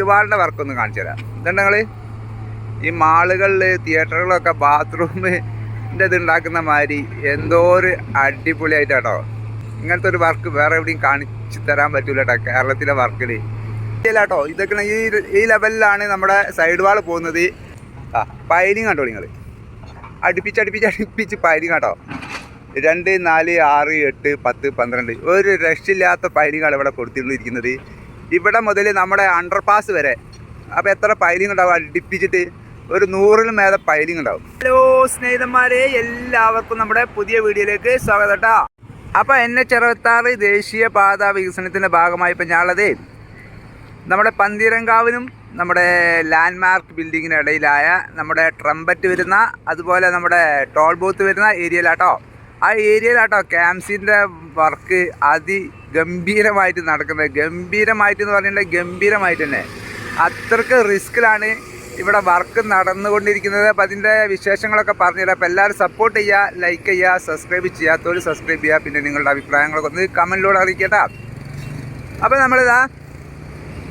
വാളിന്റെ വർക്കൊന്ന് കാണിച്ചു തരാം. ഇതുണ്ട് ഈ മാളുകളിൽ തിയേറ്ററുകളൊക്കെ ബാത്റൂമിന്റെ ഇത് ഉണ്ടാക്കുന്ന മാതിരി എന്തോ ഒരു അടിപൊളിയായിട്ടാട്ടോ. ഇങ്ങനത്തെ ഒരു വർക്ക് വേറെ എവിടെയും കാണിച്ചു തരാൻ പറ്റൂല കേട്ടോ കേരളത്തിലെ വർക്കിൽ കേട്ടോ ഇതൊക്കെ ഈ ഈ ലെവലിലാണ് നമ്മുടെ സൈഡ് വാൾ പോകുന്നത്. ആ പൈലിങ് കണ്ടോ നിങ്ങൾ അടുപ്പിച്ച് അടുപ്പിച്ച് അടുപ്പിച്ച് പൈലിങ് കേട്ടോ രണ്ട് നാല് ആറ് എട്ട് പത്ത് പന്ത്രണ്ട്. ഒരു രക്ഷയില്ലാത്ത പൈലിങ്ങാണ് ഇവിടെ കൊടുത്തിരിക്കുന്നത് ഇവിടെ മുതൽ നമ്മുടെ അണ്ടർപാസ് വരെ. അപ്പോൾ എത്ര പൈലിംഗ് ഉണ്ടാവും? അടുപ്പിച്ചിട്ട് ഒരു നൂറിലും മേലെ പൈലിംഗ് ഉണ്ടാവും. ഹലോ സ്നേഹിതന്മാരെ എല്ലാവർക്കും നമ്മുടെ പുതിയ വീഡിയോയിലേക്ക് സ്വാഗതം കേട്ടോ അപ്പോൾ എൻ എച്ച് അറുപത്താറ് ദേശീയ പാത വികസനത്തിന്റെ ഭാഗമായി ഇപ്പം ഞാനുള്ളത് നമ്മുടെ പന്തീരങ്കാവിനും നമ്മുടെ ലാൻഡ്മാർക്ക് ബിൽഡിങ്ങിന് ഇടയിലായ നമ്മുടെ ട്രംബറ്റ് വരുന്ന അതുപോലെ നമ്മുടെ ടോൾ ബൂത്ത് വരുന്ന ഏരിയയിലാട്ടോ ആ ഏരിയയിലാട്ടോ ക്യാംസിന്റെ വർക്ക് അതിഗംഭീരമായിട്ട് നടക്കുന്നത്. ഗംഭീരമായിട്ട് എന്ന് പറഞ്ഞിട്ടുണ്ടെങ്കിൽ ഗംഭീരമായിട്ട് തന്നെ അത്രയ്ക്ക് റിസ്ക്കിലാണ് ഇവിടെ വർക്ക് നടന്നുകൊണ്ടിരിക്കുന്നത്. അപ്പം അതിന്റെ വിശേഷങ്ങളൊക്കെ പറഞ്ഞുതരാം. അപ്പോൾ എല്ലാവരും സപ്പോർട്ട് ചെയ്യുക ലൈക്ക് ചെയ്യുക സബ്സ്ക്രൈബ് ചെയ്യുക ചെയ്യാത്തവർ സബ്സ്ക്രൈബ് ചെയ്യുക. പിന്നെ നിങ്ങളുടെ അഭിപ്രായങ്ങളൊക്കെ ഒന്ന് കമന്റിലൂടെ അറിയിക്കട്ടാ. അപ്പോൾ നമ്മളിതാ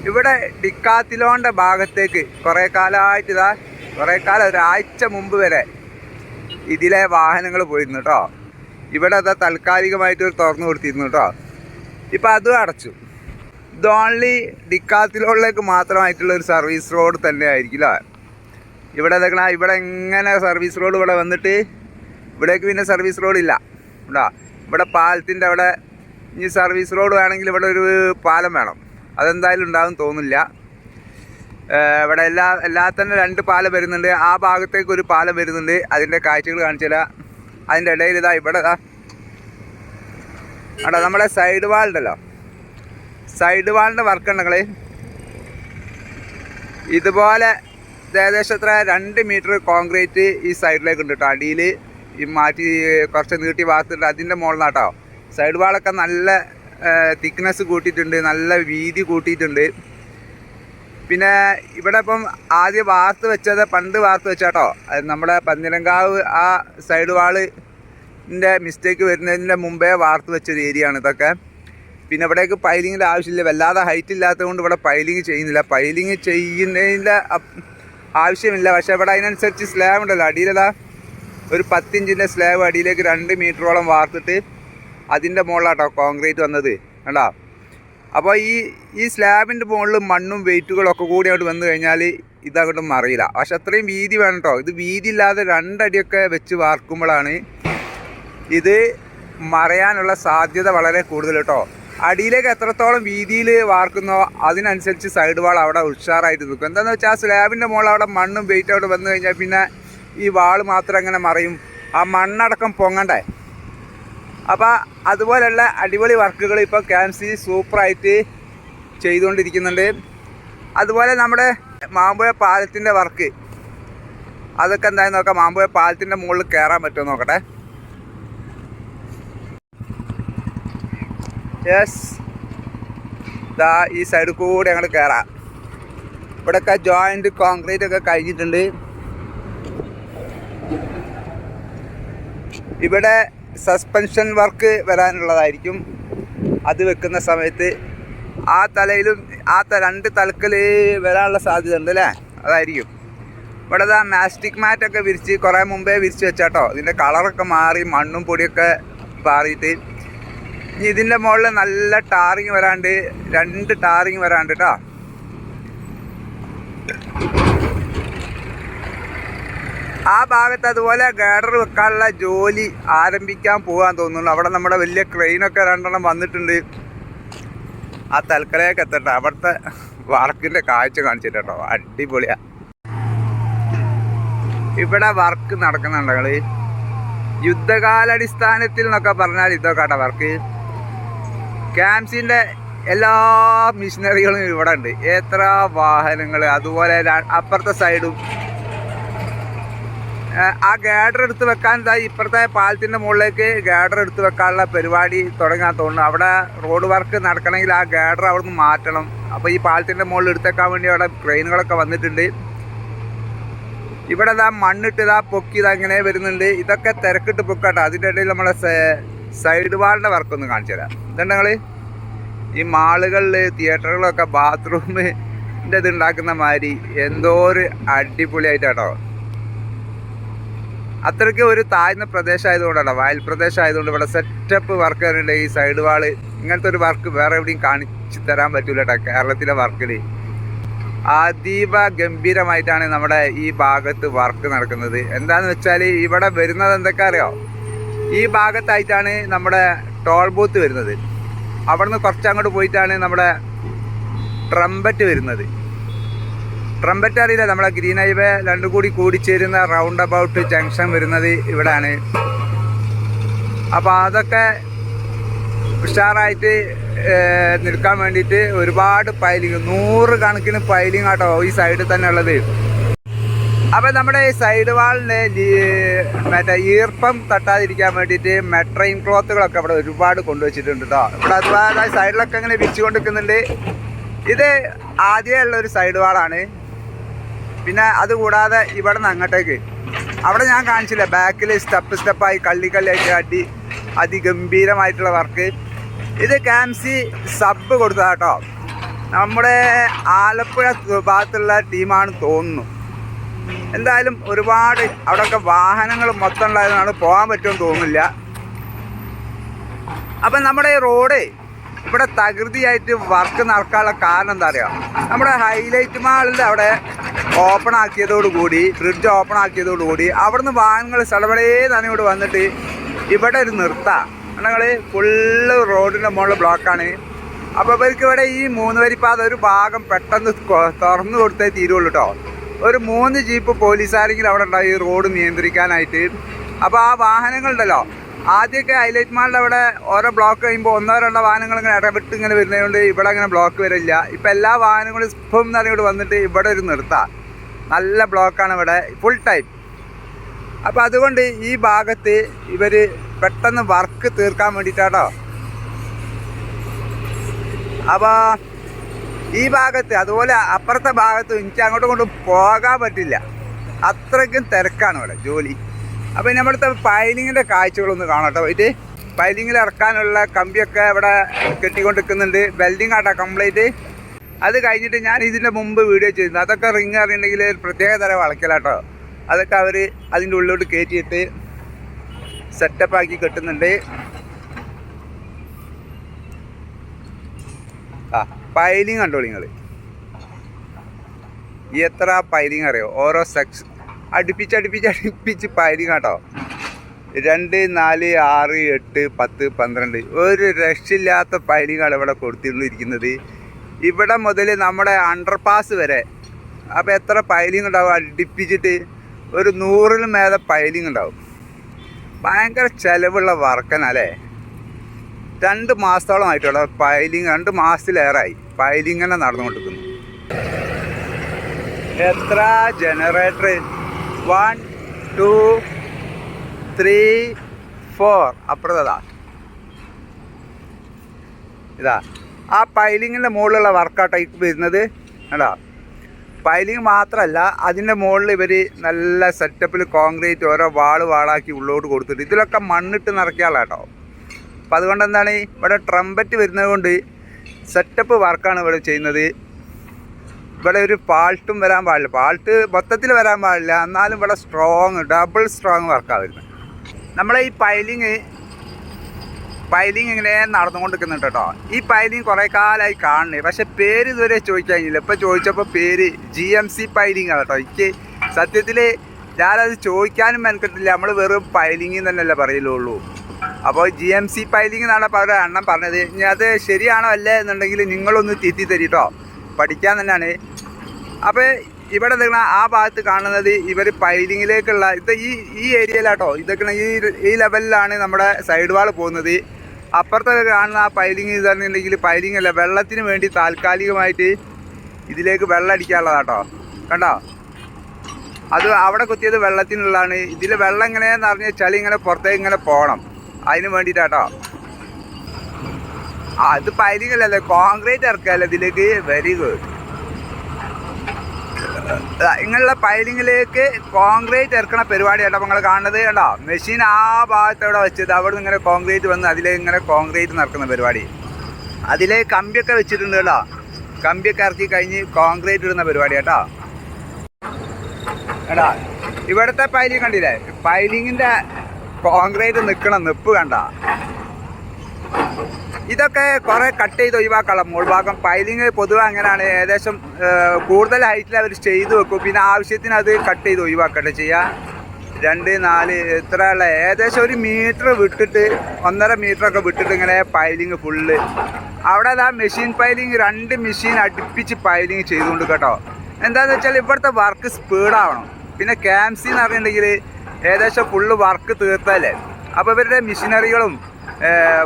ഇവിടെ ഡിക്കാത്തിലോന്റെ ഭാഗത്തേക്ക് കുറേ കാലമായിട്ട് ഇതാ കുറേ കാലം ഒരാഴ്ച മുമ്പ് വരെ ഇതിലെ വാഹനങ്ങൾ പോയിരുന്നു കേട്ടോ ഇവിടെ അതാ താൽക്കാലികമായിട്ട് ഒരു തുറന്നു കൊടുത്തിരുന്നു കേട്ടോ. ഇപ്പം അതും അടച്ചു. ഇത് ഓൺലി ഡിക്കാത്തിലോളിലേക്ക് മാത്രമായിട്ടുള്ള ഒരു സർവീസ് റോഡ് തന്നെ ആയിരിക്കില്ല. ഇവിടെ ഇതൊക്കെ ഇവിടെ എങ്ങനെ സർവീസ് റോഡ് ഇവിടെ വന്നിട്ട് ഇവിടേക്ക് പിന്നെ സർവീസ് റോഡ് ഇല്ല. കേട്ടോ ഇവിടെ പാലത്തിന്റെ അവിടെ ഇനി സർവീസ് റോഡ് വേണമെങ്കിൽ ഇവിടെ ഒരു പാലം വേണം. അതെന്തായാലും ഉണ്ടാകും തോന്നില്ല ഇവിടെ എല്ലാ എല്ലാ തന്നെ രണ്ട് പാലം വരുന്നുണ്ട്. ആ ഭാഗത്തേക്ക് ഒരു പാലം വരുന്നുണ്ട്. അതിന്റെ കാഴ്ചകൾ കാണിച്ചില്ല അതിന്റെ ഇടയിൽ ഇതാ ഇവിടെ ഇതാ. അവിടെ നമ്മുടെ സൈഡ് വാൾ ഉണ്ടല്ലോ. സൈഡ് വാളിന്റെ വർക്ക് ഉണ്ടെങ്കിൽ ഇതുപോലെ ഇത് ഏകദേശം എത്ര? രണ്ട് മീറ്റർ കോൺക്രീറ്റ് ഈ സൈഡിലേക്ക് ഉണ്ട് കേട്ടോ. അടിയിൽ ഈ മാറ്റി കുറച്ച് നീട്ടി വാർത്തിട്ട് അതിന്റെ മുകളിലാട്ടോ. സൈഡ് വാളൊക്കെ നല്ല തിക്നെസ് കൂട്ടിയിട്ടുണ്ട്. നല്ല വീതി കൂട്ടിയിട്ടുണ്ട്. പിന്നെ ഇവിടെ ഇപ്പം ആദ്യം വാർത്ത് വെച്ചത് പണ്ട് വാർത്ത് വെച്ചാട്ടോ. നമ്മുടെ പന്നിരങ്കാവ് ആ സൈഡ് വാളിന്റെ മിസ്റ്റേക്ക് വരുന്നതിന്റെ മുമ്പേ വാർത്ത് വെച്ചൊരു ഏരിയ ആണ് ഇതൊക്കെ. പിന്നെ ഇവിടേക്ക് പൈലിങ്ങിന്റെ ആവശ്യമില്ല. വല്ലാതെ ഹൈറ്റ് ഇല്ലാത്തതുകൊണ്ട് ഇവിടെ പൈലിങ് ചെയ്യുന്നില്ല. പൈലിങ് ചെയ്യുന്നതിന്റെ ആവശ്യമില്ല. പക്ഷേ ഇവിടെ അതിനനുസരിച്ച് സ്ലാബ് ഉണ്ടല്ലോ. അടിയിലതാ ഒരു പത്തിഞ്ചിന്റെ സ്ലാബ് അടിയിലേക്ക് രണ്ട് മീറ്ററോളം വാർത്തിട്ട് അതിന്റെ മുകളിലാട്ടോ കോൺക്രീറ്റ് വന്നത്. കണ്ടോ? അപ്പോൾ ഈ ഈ സ്ലാബിന്റെ മുകളിൽ മണ്ണും വെയിറ്റുകളൊക്കെ കൂടി അങ്ങോട്ട് വന്നു കഴിഞ്ഞാൽ ഇതങ്ങോട്ട് മറിയില്ല. പക്ഷെ അത്രയും വീതി വേണം കേട്ടോ ഇത് വീതി ഇല്ലാതെ രണ്ടടിയൊക്കെ വെച്ച് വാർക്കുമ്പോഴാണ് ഇത് മറയാനുള്ള സാധ്യത വളരെ കൂടുതൽ കേട്ടോ. അടിയിലേക്ക് എത്രത്തോളം വീതിയിൽ വാർക്കുന്നോ അതിനനുസരിച്ച് സൈഡ് വാൾ അവിടെ ഉഷാറായിട്ട് നിൽക്കും. എന്താണെന്ന് വെച്ചാൽ ആ സ്ലാബിന്റെ മുകളിൽ അവിടെ മണ്ണും വെയിറ്റ് അവിടെ വന്നു കഴിഞ്ഞാൽ പിന്നെ ഈ വാൾ മാത്രം അങ്ങനെ മറയും. ആ മണ്ണടക്കം പൊങ്ങണ്ടേ? അപ്പോൾ അതുപോലെയുള്ള അടിപൊളി വർക്കുകൾ ഇപ്പോൾ ക്യാൻസി സൂപ്പറായിട്ട് ചെയ്തുകൊണ്ടിരിക്കുന്നുണ്ട്. അതുപോലെ നമ്മുടെ മാമ്പുഴ പാലത്തിന്റെ വർക്ക്. അതൊക്കെ എന്തായാലും നോക്കാം. മാമ്പുഴ പാലത്തിന്റെ മുകളിൽ കയറാൻ പറ്റുമോ നോക്കട്ടെ. യെസ് ദാ ഈ സൈഡിൽ കൂടെ അങ്ങോട്ട് കയറാം ഇവിടെയൊക്കെ ജോയിന്റ് കോൺക്രീറ്റ് ഒക്കെ കഴിഞ്ഞിട്ടുണ്ട്. ഇവിടെ സസ്പെൻഷൻ വർക്ക് വരാനുള്ളതായിരിക്കും. അത് വെക്കുന്ന സമയത്ത് ആ തലയിലും ആ രണ്ട് തലക്കൽ വരാനുള്ള സാധ്യത ഉണ്ട് അല്ലേ? അതായിരിക്കും. ഇവിടെ ഇതാ മാസ്റ്റിക് മാറ്റൊക്കെ വിരിച്ച് കുറേ മുമ്പേ വിരിച്ച് വെച്ചാട്ടോ. ഇതിന്റെ കളറൊക്കെ മാറി മണ്ണും പൊടിയൊക്കെ മാറിയിട്ട് ഇനി ഇതിന്റെ മുകളിൽ നല്ല ടാറിങ് വരാണ്ട് രണ്ട് ടാറിങ് വരാണ്ട് കേട്ടോ ആ ഭാഗത്ത് അതുപോലെ ഗാഡർ വെക്കാനുള്ള ജോലി ആരംഭിക്കാൻ പോകാൻ തോന്നുന്നു. അവിടെ നമ്മുടെ വലിയ ക്രെയിനൊക്കെ രണ്ടെണ്ണം വന്നിട്ടുണ്ട്. ആ തൽക്കലയൊക്കെ എത്തട്ടെ. അവിടുത്തെ വർക്കിന്റെ കാഴ്ച കാണിച്ചിട്ട് അടിപൊളിയാ. ഇവിടെ വർക്ക് നടക്കുന്നുണ്ടെങ്കിൽ യുദ്ധകാലടിസ്ഥാനത്തിൽ എന്നൊക്കെ പറഞ്ഞാൽ ഇതൊക്കെ വർക്ക് ക്യാമ്സിന്റെ എല്ലാ മിഷനറികളും ഇവിടെ ഉണ്ട്. എത്ര വാഹനങ്ങൾ അതുപോലെ അപ്പുറത്തെ സൈഡും ആ ഗാഡർ എടുത്ത് വെക്കാൻ ഇപ്പുറത്തെ പാലത്തിന്റെ മുകളിലേക്ക് ഗാഡർ എടുത്ത് വെക്കാനുള്ള പരിപാടി തുടങ്ങാൻ തോന്നുന്നു. അവിടെ റോഡ് വർക്ക് നടക്കണമെങ്കിൽ ആ ഗാഡർ അവിടെ നിന്ന് മാറ്റണം. അപ്പോൾ ഈ പാലത്തിന്റെ മുകളിൽ എടുത്തേക്കാൻ വേണ്ടി അവിടെ ട്രെയിനുകളൊക്കെ വന്നിട്ടുണ്ട്. ഇവിടെ ഇതാ മണ്ണിട്ട് ഇതാ പൊക്കി ഇതാ ഇങ്ങനെ വരുന്നുണ്ട്. ഇതൊക്കെ തിരക്കിട്ട് പൊക്കാട്ടോ. അതിന്റെ ഇടയിൽ നമ്മളെ സൈഡ് വാളിന്റെ വർക്കൊന്ന് കാണിച്ചു തരാം. ഇതുണ്ട് നിങ്ങൾ ഈ മാളുകളിൽ തിയേറ്ററുകളൊക്കെ ബാത്റൂമിന്റെ ഇത് ഉണ്ടാക്കുന്ന മാതിരി എന്തോ ഒരു അടിപൊളിയായിട്ടാട്ടോ. അത്രയ്ക്ക് ഒരു താഴ്ന്ന പ്രദേശമായതുകൊണ്ടാണ്. വയൽ പ്രദേശമായതുകൊണ്ട് ഇവിടെ സെറ്റപ്പ് വർക്ക് ഉണ്ട്. ഈ സൈഡ് വാൾ ഇങ്ങനത്തെ ഒരു വർക്ക് വേറെ എവിടെയും കാണിച്ചു തരാൻ പറ്റൂല കേട്ടോ കേരളത്തിലെ വർക്കിൽ അതീവ ഗംഭീരമായിട്ടാണ് നമ്മുടെ ഈ ഭാഗത്ത് വർക്ക് നടക്കുന്നത്. എന്താന്ന് വെച്ചാൽ ഇവിടെ വരുന്നത് എന്തൊക്കെ അറിയോ? ഈ ഭാഗത്തായിട്ടാണ് നമ്മുടെ ടോൾ ബൂത്ത് വരുന്നത്. അവിടുന്ന് കുറച്ച് അങ്ങോട്ട് പോയിട്ടാണ് നമ്മുടെ ട്രംബറ്റ് വരുന്നത്. ട്രംബറ്റ് അറിയില്ല നമ്മളെ ഗ്രീൻ ഹൈവേ രണ്ടും കൂടി കൂടിച്ചേരുന്ന റൗണ്ട് അബൌട്ട് ജംഗ്ഷൻ വരുന്നത് ഇവിടാണ്. അപ്പോൾ അതൊക്കെ ഉഷാറായിട്ട് നിൽക്കാൻ വേണ്ടിയിട്ട് ഒരുപാട് പൈലിങ് നൂറ് കണക്കിന് പൈലിങ് ആട്ടോ ഈ സൈഡിൽ തന്നെ ഉള്ളത് അപ്പോൾ നമ്മുടെ ഈ സൈഡ് വാളിന് മറ്റേ ഈർപ്പം തട്ടാതിരിക്കാൻ വേണ്ടിയിട്ട് മെട്രൈൻ ക്ലോത്തുകളൊക്കെ അവിടെ ഒരുപാട് കൊണ്ടുവച്ചിട്ടുണ്ട് കേട്ടോ ഇവിടെ അതുപോലെ സൈഡിലൊക്കെ ഇങ്ങനെ വിരിച്ചു കൊണ്ടിരിക്കുന്നുണ്ട് ഇത് ആദ്യമുള്ള ഒരു സൈഡ് വാളാണ് പിന്നെ അതുകൂടാതെ ഇവിടെ നിന്ന് അങ്ങോട്ടേക്ക്. അവിടെ ഞാൻ കാണിച്ചില്ല ബാക്കിൽ സ്റ്റെപ്പ് സ്റ്റെപ്പായി കള്ളി കള്ളിയായിട്ട് അടി അതിഗംഭീരമായിട്ടുള്ള വർക്ക് ഇത് കാംസി സബ് കൊടുത്ത കേട്ടോ നമ്മുടെ ആലപ്പുഴ ഭാഗത്തുള്ള ടീമാണ് തോന്നുന്നു. എന്തായാലും ഒരുപാട് അവിടെയൊക്കെ വാഹനങ്ങൾ മൊത്തം ഉണ്ടായതുകൊണ്ട് പോകാൻ പറ്റുമെന്ന് തോന്നുന്നില്ല. അപ്പം നമ്മുടെ ഈ റോഡ് ഇവിടെ തകൃതിയായിട്ട് വർക്ക് നടക്കാനുള്ള കാരണം എന്താ അറിയാം? നമ്മുടെ ഹൈലൈറ്റ് മാളിന്റെ അവിടെ ഓപ്പൺ ആക്കിയതോടുകൂടി ഫ്രിഡ്ജ് ഓപ്പൺ ആക്കിയതോടുകൂടി അവിടുന്ന് വാഹനങ്ങൾ സ്ഥലപടേ തന്നെ ഇവിടെ വന്നിട്ട് ഇവിടെ ഒരു നിർത്താം. ഞങ്ങൾ ഫുള്ള് റോഡിന്റെ മുകളിൽ ബ്ലോക്കാണ്. അപ്പോൾ ഇവർക്ക് ഇവിടെ ഈ മൂന്ന് വരിപ്പാത ഒരു ഭാഗം പെട്ടെന്ന് തുറന്നു കൊടുത്തേ തീരുള്ളൂ കേട്ടോ ഒരു മൂന്ന് ജീപ്പ് പോലീസുകാരെങ്കിലും അവിടെ ഉണ്ടായി റോഡ് നിയന്ത്രിക്കാനായിട്ട്. അപ്പോൾ ആ വാഹനങ്ങളുണ്ടല്ലോ. ആദ്യമൊക്കെ ഹൈലൈറ്റ് മാളിന്റെ അവിടെ ഓരോ ബ്ലോക്ക് കഴിയുമ്പോൾ ഒന്നോ രണ്ടോ വാഹനങ്ങൾ ഇങ്ങനെ ഇടപെട്ട് ഇങ്ങനെ വരുന്നതുകൊണ്ട് ഇവിടെ അങ്ങനെ ബ്ലോക്ക് വരില്ല. ഇപ്പം എല്ലാ വാഹനങ്ങളും ഇപ്പം എന്ന് പറഞ്ഞിട്ട് വന്നിട്ട് ഇവിടെ ഒരു നിർത്താം. നല്ല ബ്ലോക്കാണ് ഇവിടെ ഫുൾ ടൈം അപ്പോൾ അതുകൊണ്ട് ഈ ഭാഗത്ത് ഇവർ പെട്ടെന്ന് വർക്ക് തീർക്കാൻ വേണ്ടിയിട്ടാട്ടോ. അപ്പോൾ ഈ ഭാഗത്ത് അതുപോലെ അപ്പുറത്തെ ഭാഗത്ത് എനിക്ക് അങ്ങോട്ടും ഇങ്ങോട്ടും പോകാൻ പറ്റില്ല. അത്രയ്ക്കും തിരക്കാണ് ഇവിടെ ജോലി. അപ്പോൾ നമ്മളിത്തെ പൈലിങ്ങിന്റെ കാഴ്ചകളൊന്ന് കാണാട്ടോ പോയിട്ട് പൈലിങ്ങിൽ ഇറക്കാനുള്ള കമ്പിയൊക്കെ ഇവിടെ കെട്ടിക്കൊണ്ടിരിക്കുന്നുണ്ട്. വെൽഡിങ് ആട്ടോ കംപ്ലീറ്റ്. അത് കഴിഞ്ഞിട്ട് ഞാൻ ഇതിന്റെ മുമ്പ് വീഡിയോ ചെയ്തിരുന്നു അതൊക്കെ റിങ് അറിയണമെങ്കിൽ ഒരു പ്രത്യേക തരം വളയ്ക്കലാട്ടോ അതൊക്കെ അവർ അതിന്റെ ഉള്ളിലോട്ട് കയറ്റിയിട്ട് സെറ്റപ്പ് ആക്കി കെട്ടുന്നുണ്ട്. പൈലിങ് കണ്ടോളി നിങ്ങൾ എത്ര പൈലിങ് അറിയോ? ഓരോ സെക്ഷൻ അടുപ്പിച്ച് അടുപ്പിച്ച് അടുപ്പിച്ച് പൈലിങ് കേട്ടോ രണ്ട് നാല് ആറ് എട്ട് പത്ത് പന്ത്രണ്ട്. ഒരു രക്ഷയില്ലാത്ത പൈലിങ്ങാണ് ഇവിടെ കൊടുത്തിരുന്നിരിക്കുന്നത്. ഇവിടെ മുതൽ നമ്മുടെ അണ്ടർപാസ് വരെ അപ്പോൾ എത്ര പൈലിങ് ഉണ്ടാവും? അടുപ്പിച്ചിട്ട് ഒരു നൂറിന് മേലെ പൈലിങ് ഉണ്ടാവും. ഭയങ്കര ചിലവുള്ള വർക്കനല്ലേ രണ്ട് മാസത്തോളമായിട്ടുള്ള പൈലിങ് രണ്ട് മാസത്തിലേറായി. പൈലിങ് തന്നെ നടന്നുകൊണ്ടിരിക്കുന്നു. എത്ര generator one two three four അപ്പുറത്തതാ ഇതാ. ആ പൈലിങ്ങിന്റെ മുകളിലുള്ള വർക്കൗട്ടാണ് ഇപ്പം വരുന്നത്. കേട്ടോ പൈലിങ് മാത്രമല്ല അതിന്റെ മുകളിൽ ഇവർ നല്ല സെറ്റപ്പിൽ കോൺക്രീറ്റ് ഓരോ വാൾ വാളാക്കി ഉള്ളോട്ട് കൊടുത്തിട്ട് ഇതിലൊക്കെ മണ്ണിട്ട് നിറയ്ക്കാനുള്ള കേട്ടോ അപ്പം അതുകൊണ്ട് എന്താണ് ഇവിടെ ട്രംപറ്റ് വരുന്നത് കൊണ്ട് സെറ്റപ്പ് വർക്കാണ് ഇവിടെ ചെയ്യുന്നത്. ഇവിടെ ഒരു പാൾട്ടും വരാൻ പാടില്ല. പാൾട്ട് മൊത്തത്തിൽ വരാൻ പാടില്ല. എന്നാലും ഇവിടെ സ്ട്രോങ് ഡബിൾ സ്ട്രോങ് വർക്കാണ് വരുന്നത്. നമ്മളെ ഈ പൈലിങ് പൈലിങ് ഇങ്ങനെ നടന്നുകൊണ്ടിരിക്കുന്നുണ്ട് കേട്ടോ. ഈ പൈലിങ് കുറേ കാലമായി കാണണേ പക്ഷേ പേര് ഇതുവരെ ചോദിക്കാൻ കഴിഞ്ഞില്ല. ഇപ്പോൾ ചോദിച്ചപ്പോൾ പേര് ജി എം സി പൈലിങ് ആണ് കേട്ടോ. എനിക്ക് സത്യത്തിൽ ഞാനത് ചോദിക്കാനും മെനക്കെട്ടില്ല. നമ്മൾ വെറും പൈലിങ് തന്നെയല്ലേ പറയലുള്ളൂ അപ്പോൾ ജി എം സി പൈലിംഗ് എന്നാണ് അപ്പോൾ അവരുടെ എണ്ണം പറഞ്ഞത്. ഇനി അത് ശരിയാണോ അല്ലേ എന്നുണ്ടെങ്കിൽ നിങ്ങളൊന്ന് തിരുത്തി തരീട്ടോ പഠിക്കാൻ തന്നെയാണ്. അപ്പോൾ ഇവിടെ നിങ്ങൾ ആ ഭാഗത്ത് കാണുന്നത് ഇവർ പൈലിങ്ങിലേക്കുള്ള ഇത് ഈ ഈ ഏരിയയിലാട്ടോ ഇതൊക്കെ ഈ ഈ ലെവലിലാണ് നമ്മുടെ സൈഡ് വാൾ പോകുന്നത്. അപ്പുറത്തൊക്കെ കാണുന്ന ആ പൈലിങ് ഇതെന്നുണ്ടെങ്കിൽ പൈലിംഗ് അല്ല വെള്ളത്തിന് വേണ്ടി താൽക്കാലികമായിട്ട് ഇതിലേക്ക് വെള്ളം അടിക്കാനുള്ളതാട്ടോ. കണ്ടോ? അത് അവിടെ കുത്തിയത് വെള്ളത്തിനുള്ളതാണ്. ഇതിൽ വെള്ളം എങ്ങനെയാന്ന് പറഞ്ഞാൽ ചളി ഇങ്ങനെ പുറത്തേക്ക് ഇങ്ങനെ പോകണം. അതിന് വേണ്ടിയിട്ടാട്ടോ ആ ഇത് പൈലിങ്ങല്ലേ കോൺക്രീറ്റ് ഇറക്കല്ലേ ഇതിലേക്ക്? വെരി ഗുഡ് ഇങ്ങനെയുള്ള പൈലിങ്ങിലേക്ക് കോൺക്രീറ്റ് ഇറക്കണ പരിപാടി കേട്ടോ നിങ്ങൾ കാണുന്നത് കേട്ടോ മെഷീൻ ആ ഭാഗത്തവിടെ വെച്ചത്. അവിടെ നിന്ന് ഇങ്ങനെ കോൺക്രീറ്റ് വന്ന് അതിലേക്ക് ഇങ്ങനെ കോൺക്രീറ്റ് നിറക്കുന്ന പരിപാടി. അതിലെ കമ്പിയൊക്കെ വെച്ചിട്ടുണ്ട് കേട്ടോ. കമ്പിയൊക്കെ ഇറക്കി കഴിഞ്ഞ് കോൺക്രീറ്റ് ഇടുന്ന പരിപാടി കേട്ടോ എടാ ഇവിടുത്തെ പൈലിംഗ് കണ്ടില്ലേ? പൈലിങ്ങിന്റെ കോൺക്രീറ്റ് നിൽക്കണ നിപ്പ് കണ്ട. ഇതൊക്കെ കുറെ കട്ട് ചെയ്ത് ഒഴിവാക്കണം മുൾഭാഗം പൈലിങ് പൊതുവെ അങ്ങനെയാണ്. ഏകദേശം കൂടുതൽ ഹൈറ്റിൽ അവർ ചെയ്തു വെക്കും. പിന്നെ ആവശ്യത്തിന് അത് കട്ട് ചെയ്ത് ഒഴിവാക്കട്ടെ ചെയ്യുക രണ്ട് നാല് ഇത്ര ഉള്ള ഏകദേശം ഒരു മീറ്റർ വിട്ടിട്ട് ഒന്നര മീറ്റർ ഒക്കെ വിട്ടിട്ട് ഇങ്ങനെ പൈലിങ് ഫുള്ള് അവിടെ ആ മെഷീൻ പൈലിങ് രണ്ട് മെഷീൻ അടുപ്പിച്ച് പൈലിങ് ചെയ്തുകൊണ്ട് കേട്ടോ. എന്താണെന്ന് വെച്ചാൽ ഇവിടുത്തെ വർക്ക് സ്പീഡാവണം പിന്നെ ക്യാംസി എന്ന് പറഞ്ഞിട്ടുണ്ടെങ്കിൽ ഏകദേശം ഫുള്ള് വർക്ക് തീർത്താലേ അപ്പോൾ ഇവരുടെ മെഷീനറികളും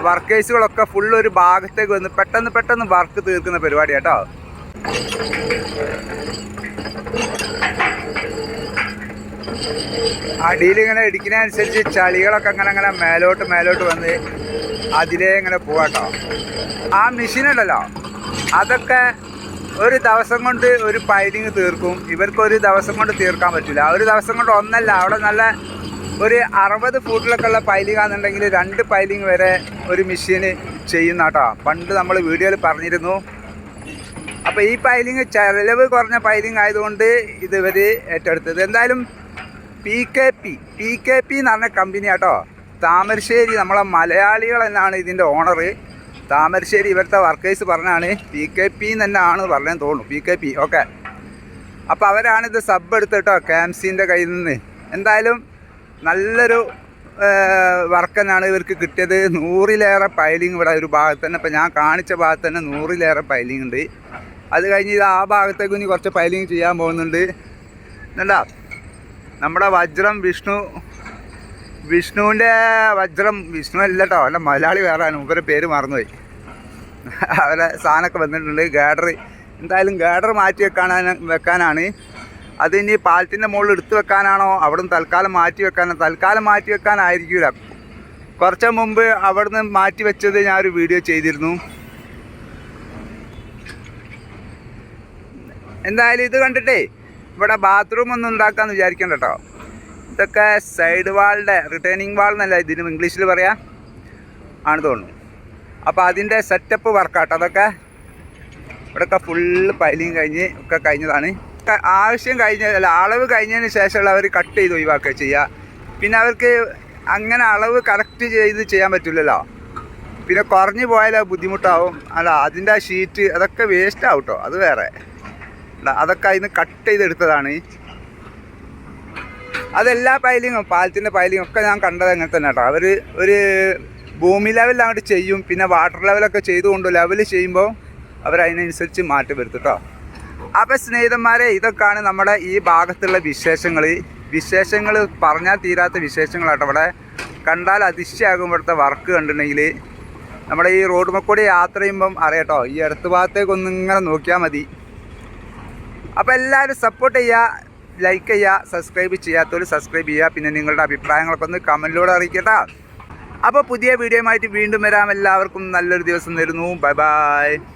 വർക്കേഴ്സുകളൊക്കെ ഫുള്ള് ഒരു ഭാഗത്തേക്ക് വന്ന് പെട്ടെന്ന് പെട്ടെന്ന് വർക്ക് തീർക്കുന്ന പരിപാടി കേട്ടോ അടിയിൽ ഇങ്ങനെ ഇടിക്കുന്നതനുസരിച്ച് ചളികളൊക്കെ അങ്ങനെ അങ്ങനെ മേലോട്ട് മേലോട്ട് വന്ന് അതിലേ ഇങ്ങനെ പോവാട്ടോ. ആ മെഷീൻ ഉണ്ടല്ലോ. അതൊക്കെ ഒരു ദിവസം കൊണ്ട് ഒരു പൈലിങ് തീർക്കും. ഇവർക്ക് ഒരു ദിവസം കൊണ്ട് തീർക്കാൻ പറ്റില്ല ഒരു ദിവസം കൊണ്ട് ഒന്നല്ല അവിടെ നല്ല ഒരു അറുപത് ഫൂട്ടിലൊക്കെ ഉള്ള പൈലിംഗ് ആണെന്നുണ്ടെങ്കിൽ രണ്ട് പൈലിംഗ് വരെ ഒരു മെഷീന് ചെയ്യുന്ന കേട്ടോ പണ്ട് നമ്മൾ വീഡിയോയിൽ പറഞ്ഞിരുന്നു. അപ്പോൾ ഈ പൈലിംഗ് ചെലവ് കുറഞ്ഞ പൈലിംഗ് ആയതുകൊണ്ട് ഇത് ഇവർ ഏറ്റെടുത്തത്. എന്തായാലും P K P P K P എന്ന് പറഞ്ഞ കമ്പനി കേട്ടോ താമരശ്ശേരി നമ്മളെ മലയാളികൾ എന്നാണ് ഇതിന്റെ ഓണർ താമരശ്ശേരി ഇവിടുത്തെ വർക്കേഴ്സ് പറഞ്ഞാണ് പി കെ പി തന്നെയാണ് പറഞ്ഞതെന്ന് തോന്നുന്നു. പി കെ പി ഓക്കെ അപ്പോൾ അവരാണിത് സബ് എടുത്ത് കേട്ടോ ക്യാംസിന്റെ കയ്യിൽ നിന്ന്. എന്തായാലും നല്ലൊരു വർക്ക് ഇവർക്ക് കിട്ടിയത്. നൂറിലേറെ പൈലിംഗ് ഇവിടെ ഒരു ഭാഗത്ത് തന്നെ. ഇപ്പം ഞാൻ കാണിച്ച ഭാഗത്ത് തന്നെ നൂറിലേറെ പൈലിംഗ് ഉണ്ട്. അത് കഴിഞ്ഞ് ഇത് ആ ഭാഗത്തേക്ക് ഇനി കുറച്ച് പൈലിംഗ് ചെയ്യാൻ പോകുന്നുണ്ട്. എന്താ നമ്മുടെ വജ്രം വിഷ്ണു വിഷ്ണുവിന്റെ വജ്രം വിഷ്ണു അല്ല കേട്ടോ അല്ല മലയാളി വേറെയാണ് മൂപ്പരെ പേര് മറന്നുപോയി. അവരെ സാധനമൊക്കെ വന്നിട്ടുണ്ട് ഗാഡർ എന്തായാലും ഗാഡർ മാറ്റി വെക്കാനാണ് വെക്കാനാണ്. അത് ഇനി പാലത്തിന്റെ മുകളിൽ എടുത്തു വെക്കാനാണോ അവിടുന്ന് തൽക്കാലം മാറ്റി വെക്കാനോ തൽക്കാലം മാറ്റി വെക്കാനായിരിക്കില്ല കുറച്ച് മുമ്പ് അവിടുന്ന് മാറ്റി വെച്ചത് ഞാനൊരു വീഡിയോ ചെയ്തിരുന്നു. എന്തായാലും ഇത് കണ്ടിട്ടേ ഇവിടെ ബാത്റൂം ഒന്നും ഉണ്ടാക്കാന്ന് വിചാരിക്കണ്ട കേട്ടോ ഇതൊക്കെ സൈഡ് വാളിന്റെ റിട്ടേണിങ് വാൾ എന്നല്ല ഇതിന് ഇംഗ്ലീഷിൽ പറയാം. ആണ് തോന്നുന്നു. അപ്പോൾ അതിന്റെ സെറ്റപ്പ് വർക്കാട്ടോ അതൊക്കെ ഇവിടെയൊക്കെ ഫുള്ള് പൈലിങ് കഴിഞ്ഞ് ഒക്കെ കഴിഞ്ഞതാണ്. ആവശ്യം കഴിഞ്ഞ അല്ല അളവ് കഴിഞ്ഞതിന് ശേഷമുള്ള അവർ കട്ട് ചെയ്ത് ഒഴിവാക്കുക ചെയ്യുക പിന്നെ അവർക്ക് അങ്ങനെ അളവ് കറക്റ്റ് ചെയ്ത് ചെയ്യാൻ പറ്റില്ലല്ലോ. പിന്നെ കുറഞ്ഞു പോയാൽ ബുദ്ധിമുട്ടാവും. അല്ല അതിന്റെ ആ ഷീറ്റ് അതൊക്കെ വേസ്റ്റ് ആവും കേട്ടോ അത് വേറെ. അതൊക്കെ അതിന് കട്ട് ചെയ്തെടുത്തതാണ്. അതെല്ലാ പൈലിങ്ങും പാലത്തിന്റെ പൈലിങ്ങും ഒക്കെ ഞാൻ കണ്ടത് അങ്ങനെ തന്നെ കേട്ടോ. അവർ ഒരു ഭൂമി ലെവലിൽ അങ്ങോട്ട് ചെയ്യും പിന്നെ വാട്ടർ ലെവലൊക്കെ ചെയ്തുകൊണ്ട് ലെവൽ ചെയ്യുമ്പോൾ അവർ അതിനനുസരിച്ച് മാറ്റി വരുത്തും കേട്ടോ. അപ്പോൾ സ്നേഹിതന്മാരെ ഇതൊക്കെയാണ് നമ്മുടെ ഈ ഭാഗത്തുള്ള വിശേഷങ്ങൾ വിശേഷങ്ങൾ പറഞ്ഞാൽ തീരാത്ത വിശേഷങ്ങളാട്ടോ. ഇവിടെ കണ്ടാൽ അതിശയാകും ഇവിടുത്തെ വർക്ക് കണ്ടിട്ടുണ്ടെങ്കിൽ നമ്മുടെ ഈ റോഡ് മക്കൂടി യാത്ര ചെയ്യുമ്പം അറിയാട്ടോ ഈ അടുത്ത ഭാഗത്തേക്കൊന്നിങ്ങനെ നോക്കിയാൽ മതി. അപ്പോൾ എല്ലാവരും സപ്പോർട്ട് ചെയ്യുക. ലൈക്ക് ചെയ്യുക സബ്സ്ക്രൈബ് ചെയ്യാത്തവർ സബ്സ്ക്രൈബ് ചെയ്യുക പിന്നെ നിങ്ങളുടെ അഭിപ്രായങ്ങളൊക്കെ ഒന്ന് കമന്റിലൂടെ അറിയിക്കട്ടാ. അപ്പോൾ പുതിയ വീഡിയോയുമായിട്ട് വീണ്ടും വരാം. എല്ലാവർക്കും നല്ലൊരു ദിവസം തരുന്നു. Bye bye